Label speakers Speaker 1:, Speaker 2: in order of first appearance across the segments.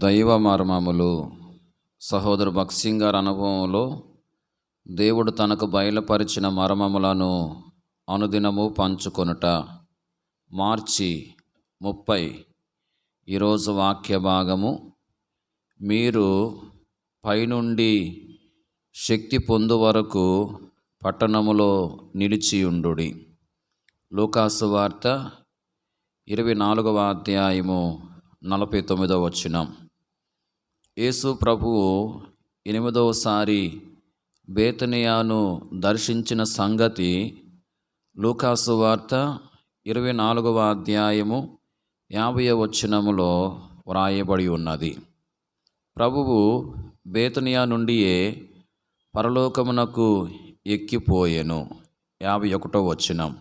Speaker 1: దైవ మర్మములు సహోదరు భక్సింగ్ గారి అనుభవంలో దేవుడు తనకు బయలుపరిచిన మర్మములను అనుదినము పంచుకొనుట. మార్చి ముప్పై ఈరోజు వాక్య భాగము. మీరు పైనుండి శక్తి పొందు వరకు పట్టణములో నిలిచియుండుడి. లూకాసు వార్త ఇరవై నాలుగవ అధ్యాయము నలభై తొమ్మిదవ వచ్చినాం యేసు ప్రభువు ఎనిమిదవసారి బేతనియాను దర్శించిన సంగతి లూకాసు వార్త ఇరవై నాలుగవ అధ్యాయము యాభై వచనములో వ్రాయబడి ఉన్నది. ప్రభువు బేతనియా నుండియే పరలోకమునకు ఎక్కిపోయెను. యాభై ఒకటో వచనం.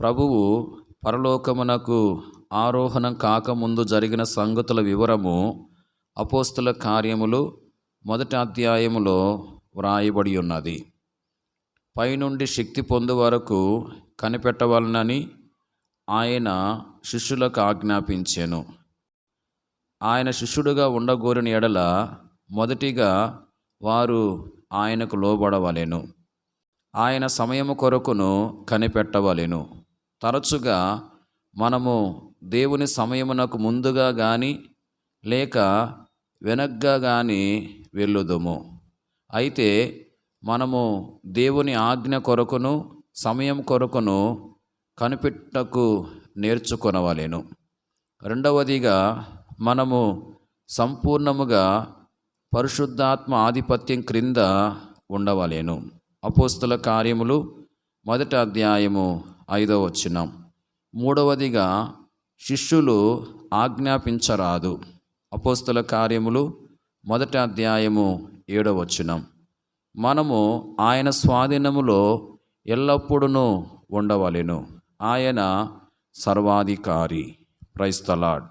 Speaker 1: ప్రభువు పరలోకమునకు ఆరోహణం కాకముందు జరిగిన సంగతుల వివరము అపోస్తుల కార్యములు మొదటి అధ్యాయములో వ్రాయబడి ఉన్నది. పైనుండి శక్తి పొందు వరకు కనిపెట్టవలనని ఆయన శిష్యులకు ఆజ్ఞాపించాను. ఆయన శిష్యుడుగా ఉండగోరిన ఎడల మొదటిగా వారు ఆయనకు లోబడవలెను. ఆయన సమయము కొరకును కనిపెట్టవలెను. తరచుగా మనము దేవుని సమయమునకు ముందుగా కానీ లేక వెనగ్గా కానీ వెళ్ళుదుము. అయితే మనము దేవుని ఆజ్ఞ కొరకును సమయం కొరకును కనిపెట్టకు నేర్చుకొనవలెను. రెండవదిగా మనము సంపూర్ణముగా పరిశుద్ధాత్మ ఆధిపత్యం క్రింద ఉండవలేను. అపోస్తుల కార్యములు మొదటి అధ్యాయము ఐదవ వచ్చినం మూడవదిగా శిష్యులు ఆజ్ఞాపించరాదు. అపోస్తుల కార్యములు మొదటి అధ్యాయము ఏడవ వచనం. మనము ఆయన స్వాధీనములో ఎల్లప్పుడూ ఉండవలెను. ఆయన సర్వాధికారి క్రైస్తలాడ్